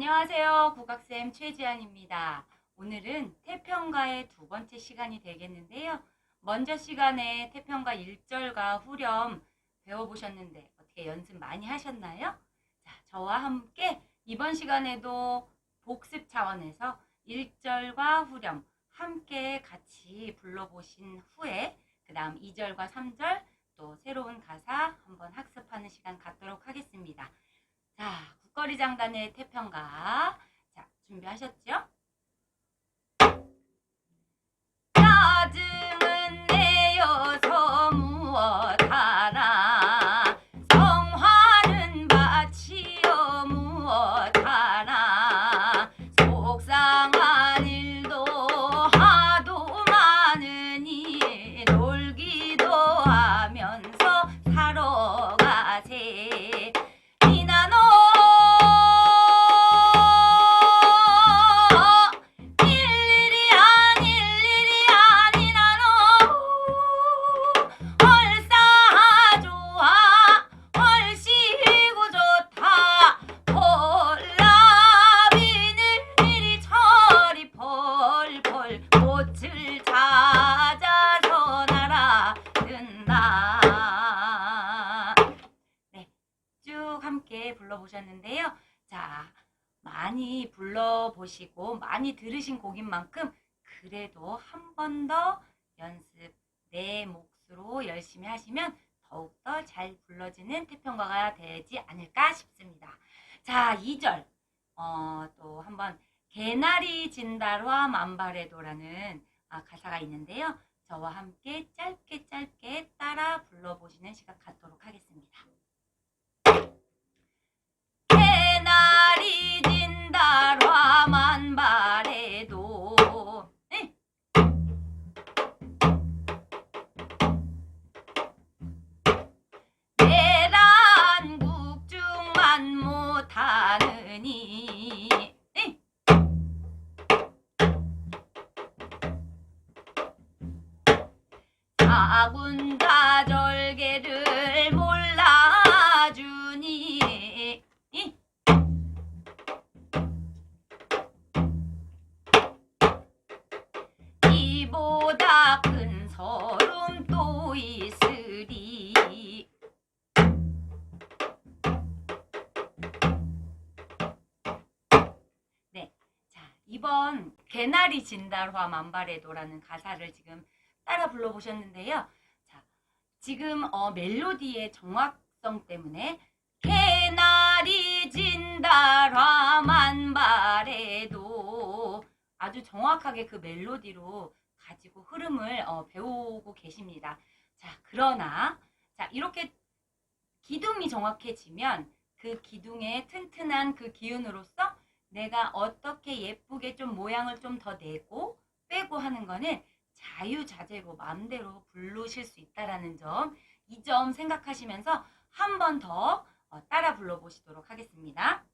안녕하세요. 국악쌤 최지안입니다. 오늘은 태평가의 두 번째 시간이 되겠는데요. 먼저 시간에 태평가 1절과 후렴 배워보셨는데 어떻게 연습 많이 하셨나요? 자, 저와 함께 이번 시간에도 복습 차원에서 1절과 후렴 함께 같이 불러보신 후에 그 다음 2절과 3절 또 새로운 가사 한번 학습하는 시간 갖도록 하겠습니다. 자, 국거리 장단의 태평가. 자, 준비하셨죠? 짜증은 내어서 무엇 많이 불러보시고 많이 들으신 곡인 만큼 그래도 한 번 더 연습 내 몫으로 열심히 하시면 더욱더 잘 불러지는 태평가가 되지 않을까 싶습니다. 자, 2절. 어, 또 한번 개나리 진달화 만발에도라는 아, 가사가 있는데요. 저와 함께 짧게 짧게 따라 불러보시는 시간 갖도록 하겠습니다. 개나리 진 달화 만발에도 이번 개나리 진달화 만발에도라는 가사를 지금 따라 불러보셨는데요. 자, 지금 어, 멜로디의 정확성 때문에 개나리 진달화 만발에도 아주 정확하게 그 멜로디로 가지고 흐름을 어, 배우고 계십니다. 자, 그러나 자 이렇게 기둥이 정확해지면 그 기둥의 튼튼한 그 기운으로서 내가 어떻게 예쁘게 좀 모양을 좀 더 내고 빼고 하는 거는 자유자재로 마음대로 부르실 수 있다라는 점, 이 점 생각하시면서 한 번더 어, 따라 불러보시도록 하겠습니다.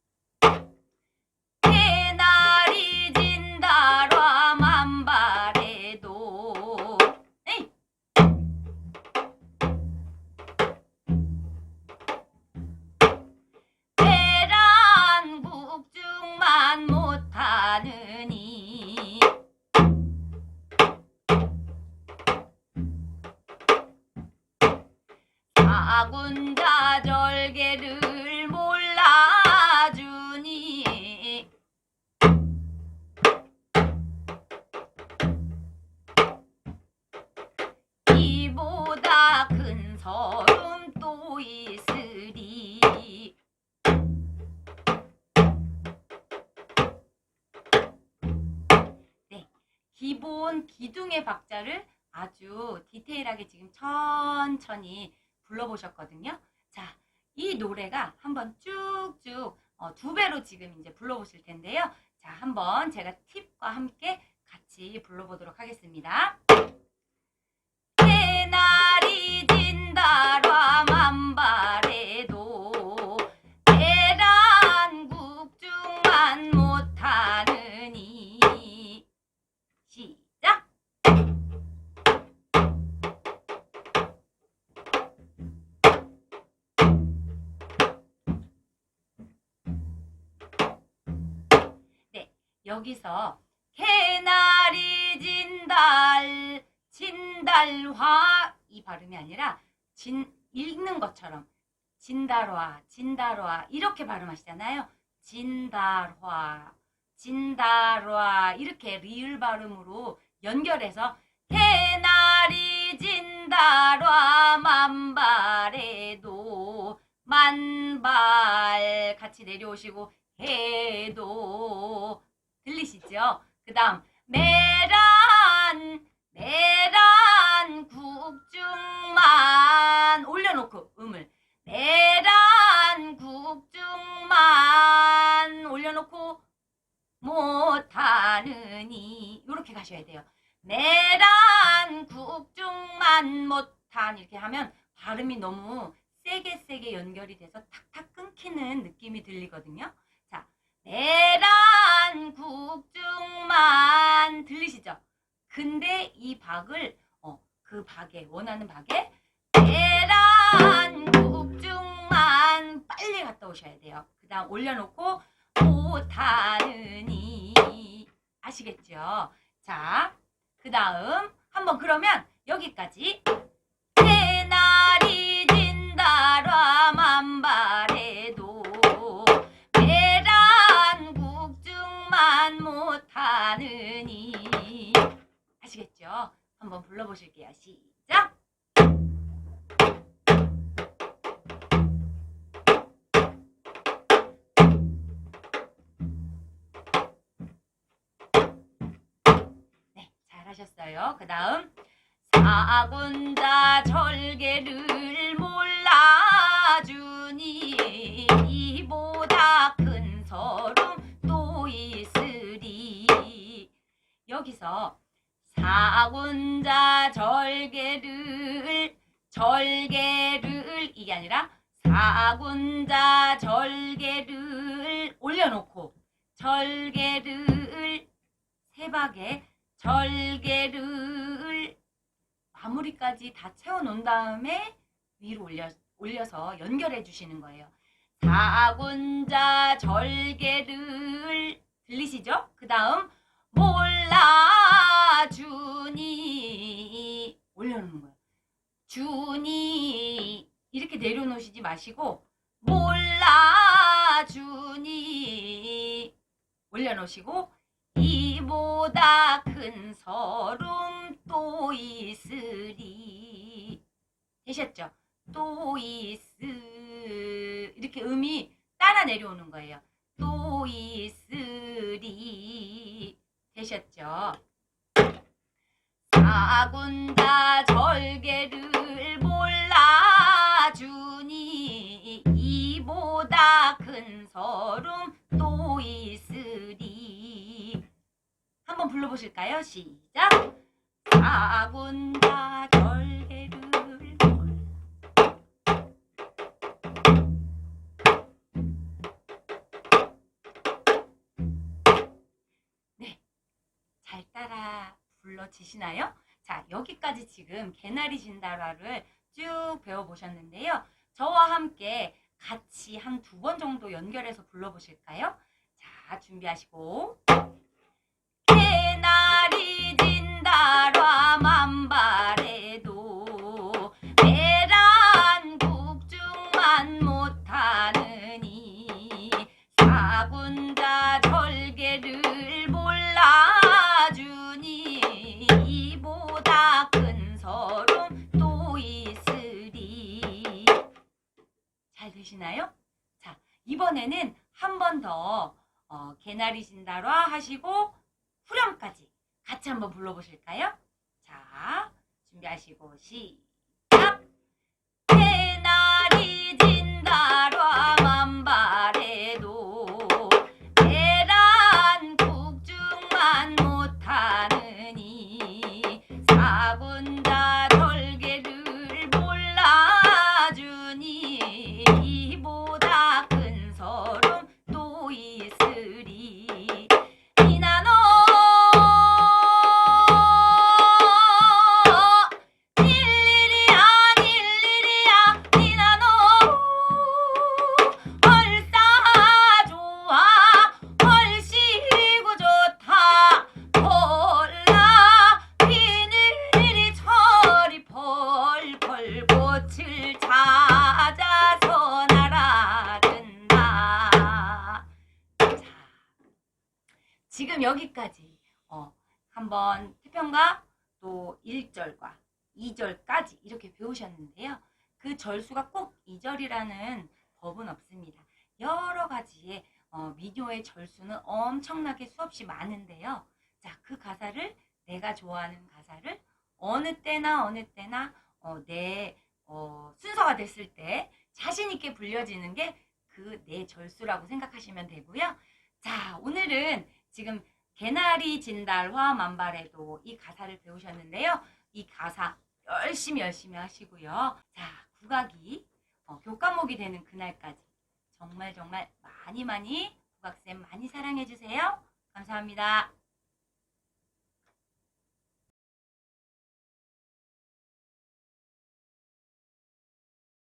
사군자 절개를 몰라주니. 이보다 큰 서름 또 있으리. 네, 기본 기둥의 박자를 아주 디테일하게 지금 천천히 불러보셨거든요. 자, 이 노래가 한번 쭉쭉 어, 두 배로 지금 이제 불러보실 텐데요. 자, 한번 제가 팁과 함께 같이 불러보도록 하겠습니다. 개나리 진달화 만발에도 여기서 개나리 진달 진달화 이 발음이 아니라 진 읽는 것처럼 진달화 진달화 이렇게 발음하시잖아요. 진달화 진달화 이렇게 리을 발음으로 연결해서 개나리 진달화 만발에도 만발 같이 내려오시고 해도 들리시죠? 그 다음 메란 메란 국중만 올려놓고 음을 메란 국중만 올려놓고 못하느니 이렇게 가셔야 돼요. 메란 국중만 못한 이렇게 하면 발음이 너무 세게 세게 연결이 돼서 탁탁 끊기는 느낌이 들리거든요. 자, 내란 국중만 들리시죠? 근데 이 박을 어, 그 박에 원하는 박에 내란 국중만 빨리 갔다 오셔야 돼요. 그 다음 올려놓고 못하느니 아시겠죠? 자, 그 다음 한번 그러면 여기까지 새날이 진달화 만발 못하느니 아시겠죠? 한번 불러보실게요. 시작! 네, 잘하셨어요. 그 다음 사군자 절개를 몰라주 여기서 사군자 절개를 절개를 이게 아니라 사군자 절개를 올려놓고 절개를 세박에 절개를 마무리까지 다 채워놓은 다음에 위로 올려, 올려서 연결해 주시는 거예요. 사군자 절개를 들리시죠? 그 다음 몰라주니 올려놓는 거예요. 주니 이렇게 내려놓으시지 마시고 몰라주니 올려놓으시고 이보다 큰 서름 또 있으리 되셨죠? 또 있으 이렇게 음이 따라 내려오는 거예요. 또 있으리 되셨죠? 사군다 절개를 몰라주니 이보다 큰 서름 또 있으리 한번 불러보실까요? 시작 사군다 지시나요? 자, 여기까지 지금 개나리 진달화를 쭉 배워보셨는데요. 저와 함께 같이 한 두 번 정도 연결해서 불러보실까요? 자, 준비하시고. 개나리 진달화 만발 이번에는 한 번더 어, 개나리 진달화 하시고 후렴까지 같이 한번 불러보실까요? 자 준비하시고 시작 여기까지 어, 한번 태평가 또 1절과 2절까지 이렇게 배우셨는데요. 그 절수가 꼭 2절이라는 법은 없습니다. 여러 가지의 어, 민요의 절수는 엄청나게 수없이 많은데요. 자, 그 가사를 내가 좋아하는 가사를 어느 때나 어느 때나 어, 내 어, 순서가 됐을 때 자신 있게 불려지는 게 그 내 절수라고 생각하시면 되고요. 자, 오늘은 지금 개나리 진달 화 만발에도 이 가사를 배우셨는데요. 이 가사 열심히 열심히 하시고요. 자, 국악이 어, 교과목이 되는 그날까지 정말 정말 많이 많이 국악쌤 많이 사랑해 주세요. 감사합니다.